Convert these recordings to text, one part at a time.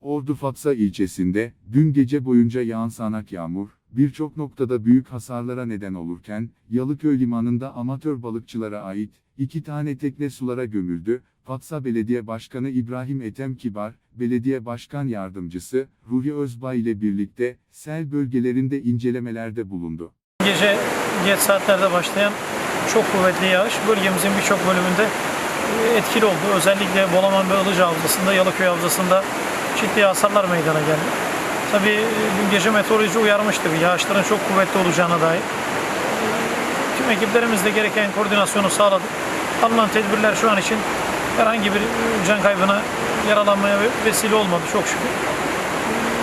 Ordu Fatsa ilçesinde, dün gece boyunca yağan sağanak yağmur, birçok noktada büyük hasarlara neden olurken, Yalıköy limanında amatör balıkçılara ait, iki tane tekne sulara gömüldü, Fatsa Belediye Başkanı İbrahim Ethem Kibar, Belediye Başkan Yardımcısı, Ruhi Özbay ile birlikte, sel bölgelerinde incelemelerde bulundu. Gece geç saatlerde başlayan çok kuvvetli yağış bölgemizin birçok bölümünde etkili oldu. Özellikle Bolaman ve Ilıca Havzası'nda, Yalıköy Havzası'nda ciddi hasarlar meydana geldi. Tabii e, dün gece meteoroloji uyarmıştı yağışların çok kuvvetli olacağına dair. Tüm ekiplerimizle gereken koordinasyonu sağladık. Alınan tedbirler şu an için herhangi bir e, can kaybına, yaralanmaya ve- vesile olmadı çok şükür.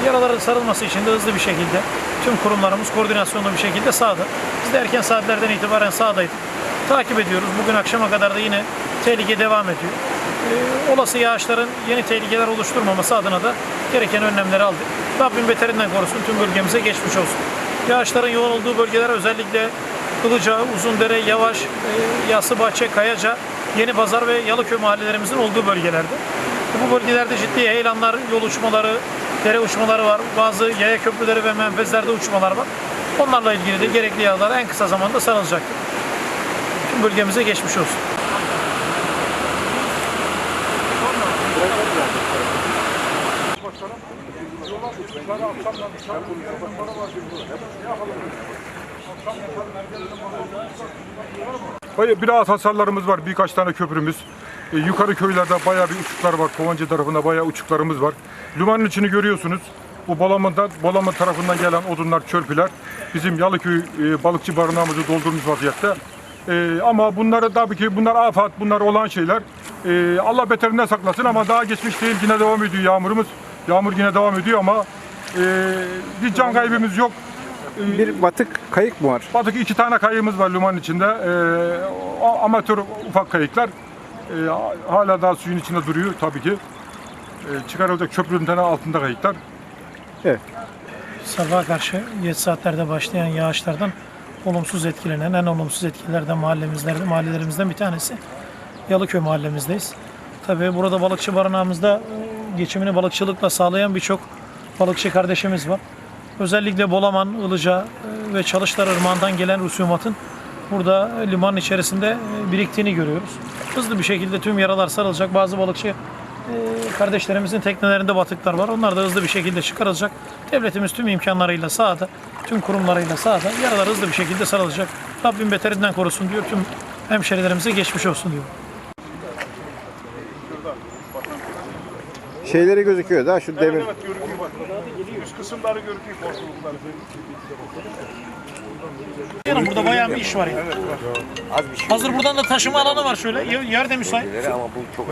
Yaraların sarılması için de hızlı bir şekilde tüm kurumlarımız koordinasyonlu bir şekilde sahada. Biz de erken saatlerden itibaren sahadaydık. Takip ediyoruz. Bugün akşama kadar da yine tehlike devam ediyor. Ee, olası yağışların yeni tehlikeler oluşturmaması adına da gereken önlemleri aldık. Rabbim beterinden korusun. Tüm bölgemize geçmiş olsun. Yağışların yoğun olduğu bölgeler özellikle Ilıca, Uzundere, Yavaş, e, Yassıbahçe, Kayaca, Yeni Pazar ve Yalıköy mahallelerimizin olduğu bölgelerde. Bu bölgelerde ciddi heyelanlar, yol uçmaları, dere uçmaları var. Bazı yaya köprüleri ve menfezlerde uçmalar var. Onlarla ilgili de gerekli yağlar en kısa zamanda sarılacaktır. Tüm bölgemize geçmiş olsun. Bayağı biraz hasarlarımız var. Birkaç tane köprümüz. E, yukarı köylerde bayağı bir uçuklar var. Kovancı tarafında bayağı uçuklarımız var. Limanın içini görüyorsunuz. Bu Bolaman'dan, Bolaman tarafından gelen odunlar, çörpüler bizim Yalıköy e, balıkçı barınağımızı doldurmuş vaziyette. E, ama bunları tabii ki bunlar afat, bunlar olan şeyler. E, Allah beterinden saklasın ama daha geçmiş değil. Yine devam ediyor yağmurumuz. Yağmur yine devam ediyor ama e, bir can kaybımız yok. E, Bir batık kayık mı var? Batık iki tane kayığımız var limanın içinde. Ee, o amatör ufak kayıklar. Ee, hala daha suyun içinde duruyor tabii ki. Ee, çıkarılacak köprünün tane altında kayıklar. Sabaha karşı geç saatlerde başlayan yağışlardan olumsuz etkilenen en olumsuz etkilerden mahallemizlerde, mahallelerimizden bir tanesi. Yalıköy mahallemizdeyiz. Tabii burada balıkçı barınağımızda e, geçimini balıkçılıkla sağlayan birçok balıkçı kardeşimiz var. Özellikle Bolaman, Ilıca e, ve Çalışlar Irmağı'ndan gelen rusumatın burada limanın içerisinde e, biriktiğini görüyoruz. Hızlı bir şekilde tüm yaralar sarılacak. Bazı balıkçı e, kardeşlerimizin teknelerinde batıklar var. Onlar da hızlı bir şekilde çıkarılacak. Devletimiz tüm imkanlarıyla sahada, tüm kurumlarıyla sahada yaralar hızlı bir şekilde sarılacak. Rabbim beterinden korusun diyor. Tüm hemşerilerimize geçmiş olsun diyor. Şeyleri gözüküyor da şu demir. Evet görünüyor bak. Üst kısımları görünüyor korkulukları. Yani burada bayağı bir iş var ya. Hazır buradan da taşıma alanı var şöyle. Yer de müsait. ama bu çok